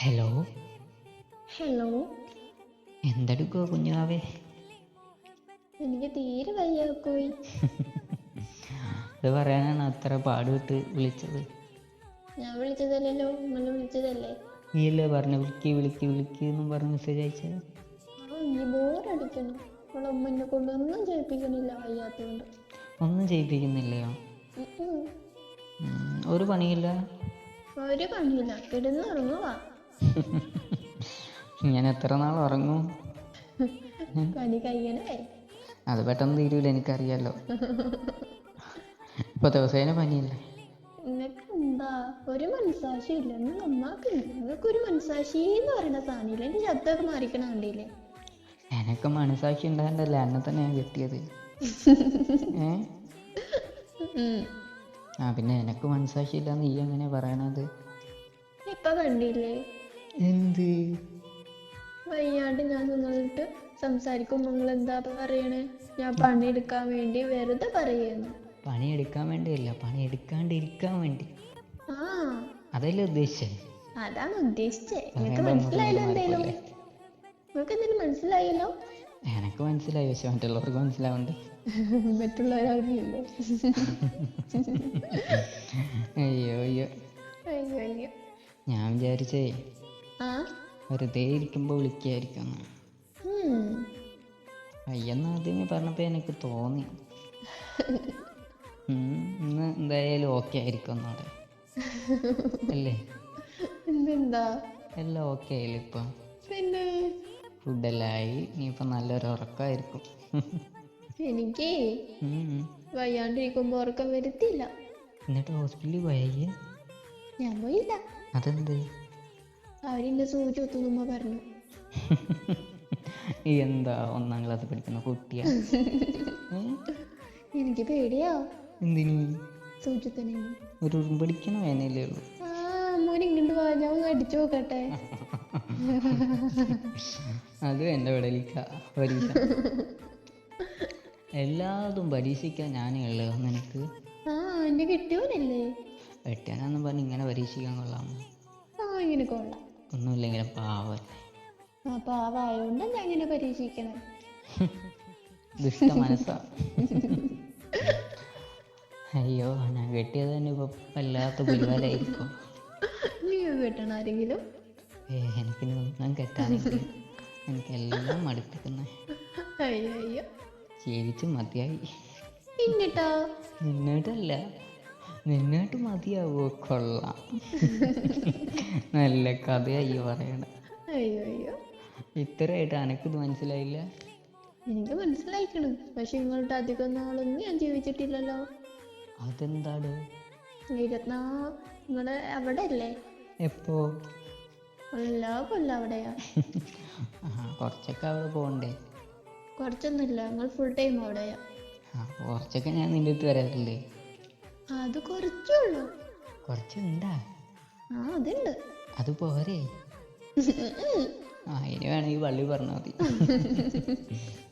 Hello? Hello? എന്തെടുക്കോ കുഞ്ഞാവേ എനിക്ക് തീരെ വയ്യാക്കോയി അത് പറയാനാണ് അത്ര പാടുവിട്ട് വിളിച്ചത്. ഞാൻ വിളിച്ചതല്ലല്ലോ? നിങ്ങൾ വിളിച്ചതല്ലേ? നീ അല്ലേ പറഞ്ഞു വിളിക്ക് വിളിക്ക് വിളിക്ക് എന്നും പറഞ്ഞ് മെസ്സേജ് അയച്ചത്. ആ ഈ ബോറടിക്കണം. അവളെ ഉമ്മ എന്നെ കൊണ്ടൊന്നും ചെയ്യിപ്പിക്കണില്ല വയ്യാത്തതുകൊണ്ട്. ഒന്നും ചെയ്യിപ്പിക്കുന്നില്ലയോ? ഒരു പണിയില്ല? ഒരു പണിയില്ല. കിടന്ന് ഉറങ്ങുക ഞാൻ എത്ര നാൾ ഉറങ്ങും? കഴിയണേ അത് പെട്ടെന്ന് തീരൂല എനിക്കറിയാലോ. ഇപ്പൊ ദിവസേന പനിയല്ലേ? എന്താ ഒരു മനസാക്ഷി ഇല്ല നിങ്ങൾ ഉമ്മാക്ക് നിങ്ങൾക്ക് ഒരു മനസാക്ഷി എന്ന് പറയുന്ന സാധനമില്ല. എന്റെ ശബ്ദമൊക്കെ മാറിക്കണ കണ്ടില്ലേ? എനക്ക് മനസാക്ഷി ഉണ്ടാകണ്ടല്ലേ. എന്നെ തന്നെ ഞാൻ കെട്ടിയത്. ഏ? ആ പിന്നെ എനക്ക് മനസാക്ഷി ഇല്ല നീ എങ്ങനെ പറയണത്? ഇപ്പൊ കണ്ടില്ലേ? എന്ത്? വയ്യാണ്ട് ഞാൻ നിങ്ങളിട്ട് സംസാരിക്കുമ്പോൾ നിങ്ങൾ എന്താ പറയണേ? ഞാൻ പണിയെടുക്കാൻ വേണ്ടി വെറുതെ പറയുന്നു. പണിയെടുക്കാൻ വേണ്ടിയല്ല പണിയെടുക്കാണ്ടിരിക്കാൻ വേണ്ടി. ആ. അതല്ലേ ഉദ്ദേശിച്ചത് അതാണ് ഉദ്ദേശിച്ചത് നിങ്ങൾക്ക് മനസ്സിലായല്ലോ എന്തേലും? നിങ്ങൾക്ക് എന്തെങ്കിലും മനസ്സിലായല്ലോ? എനക്ക് മനസ്സിലായി പക്ഷെ മറ്റുള്ളവർക്ക് മനസ്സിലാവണ്ട് മറ്റുള്ളവരറിയില്ലോ? അയ്യോ അയ്യോ. അയ്യോ അയ്യോ. ഞാൻ വിചാരിച്ചേ വെറുതെ ഇരിക്കുമ്പോൾ വിളിക്കായിരിക്കും. അയ്യെന്ന് ആദ്യമേ പറഞ്ഞപ്പോൾ എനിക്ക് തോന്നി. ഇന്ന് എന്തായാലും ഓക്കെ ആയിരിക്കും ഒന്നോടെ അല്ലേ? എന്തെന്താ എല്ലാം ഓക്കെ ആയില്ലേ ഇപ്പം? പിന്നെ? ഫുഡെല്ലാം ആയി ഇനിയിപ്പം നല്ലൊരു ഉറക്കമായിരിക്കും. എനിക്ക്. വയ്യാണ്ടിരിക്കുമ്പോ ഉറക്കം വരുത്തില്ല എന്നിട്ട് ഹോസ്പിറ്റലിൽ പോയ ഞാൻ പോയില്ല. അതെന്ത്? അവരെന്നെ സൂചി ഒത്തുന്നുമ്മ പറഞ്ഞു. എന്താ ഒന്നാം ക്ലാസ് പഠിക്കുന്ന കുട്ടിയാ? എനിക്ക് പേടിയാ. എന്തിനു? സൂചി തന്നെ ഒരു ഉറുമ്പടിക്കണ ഉള്ളൂ. ആ മോൻ ഇങ്ങോട്ട് വാ ഞാൻ ഒന്ന് അടിച്ചു നോക്കട്ടെ. അത് എന്റെ വിടലിക്ക പരീക്ഷ. എല്ലാതും പരീക്ഷിക്കാൻ ഞാനേ എല്ലാം നിനക്ക്? ആ എന്നെ കിട്ടിയോനല്ലേ? പറഞ്ഞ് ഇങ്ങനെ പരീക്ഷിക്കാൻ കൊള്ളാമോ? ആ ഇങ്ങനെ കൊള്ളാം. ഒന്നുമില്ലെങ്കിലും പാവല്ലേ. ആ പാവായോണ്ട് ഞാൻ ഇങ്ങനെ പരീക്ഷിക്കണം? ദുഷ്ട മനസ്സാ അയ്യോ ഞാൻ കെട്ടിയത് തന്നെ ഇപ്പൊ വല്ലാത്ത പുലിവാലായിരിക്കും നീ കിട്ടണം ആരെങ്കിലും? ഏ എനിക്കിനി ഒന്നും കെട്ടാനില്ല. എനിക്കെല്ലാം മടുപ്പിക്കുന്ന. അയ്യോ അയ്യോ. ജീവിച്ച് മതിയായി. ഇന്നിട്ടോ? നിന്നോട്ടല്ല നിന്നോട്ട് മതിയാവോ? കൊള്ളാം. നല്ല കഥയായി പറയണ. അയ്യോ അയ്യോ. ഇത്രയായിട്ട് അനക്കിത് മനസ്സിലായില്ല? എനിക്ക് മനസ്സിലായിക്കണം. പക്ഷെ ഇങ്ങോട്ട് അധികം നാളൊന്നും ഞാൻ ജീവിച്ചിട്ടില്ലല്ലോ. അതെന്താടോ ഇരുപത്തിനാ നിങ്ങൾ അവിടെ അല്ലേ എപ്പോ? എല്ലാ കൊല്ലം അവിടെയാ. കുറച്ചൊക്കെ അവിടെ പോകണ്ടേ കുറച്ചൊന്നുമില്ല നിങ്ങൾ ഫുൾ ടൈം അവിടെയാ. കുറച്ചൊക്കെ ഞാൻ നിന്റെ അടുത്ത് വരാറില്ലേ? അത് കുറച്ചേ ഉള്ളൂ. കുറച്ചുണ്ടാ? ആ അതുണ്ട്. അത് പോരെ. ആ ഇനി വേണമെങ്കിൽ പള്ളി പറഞ്ഞാൽ മതി.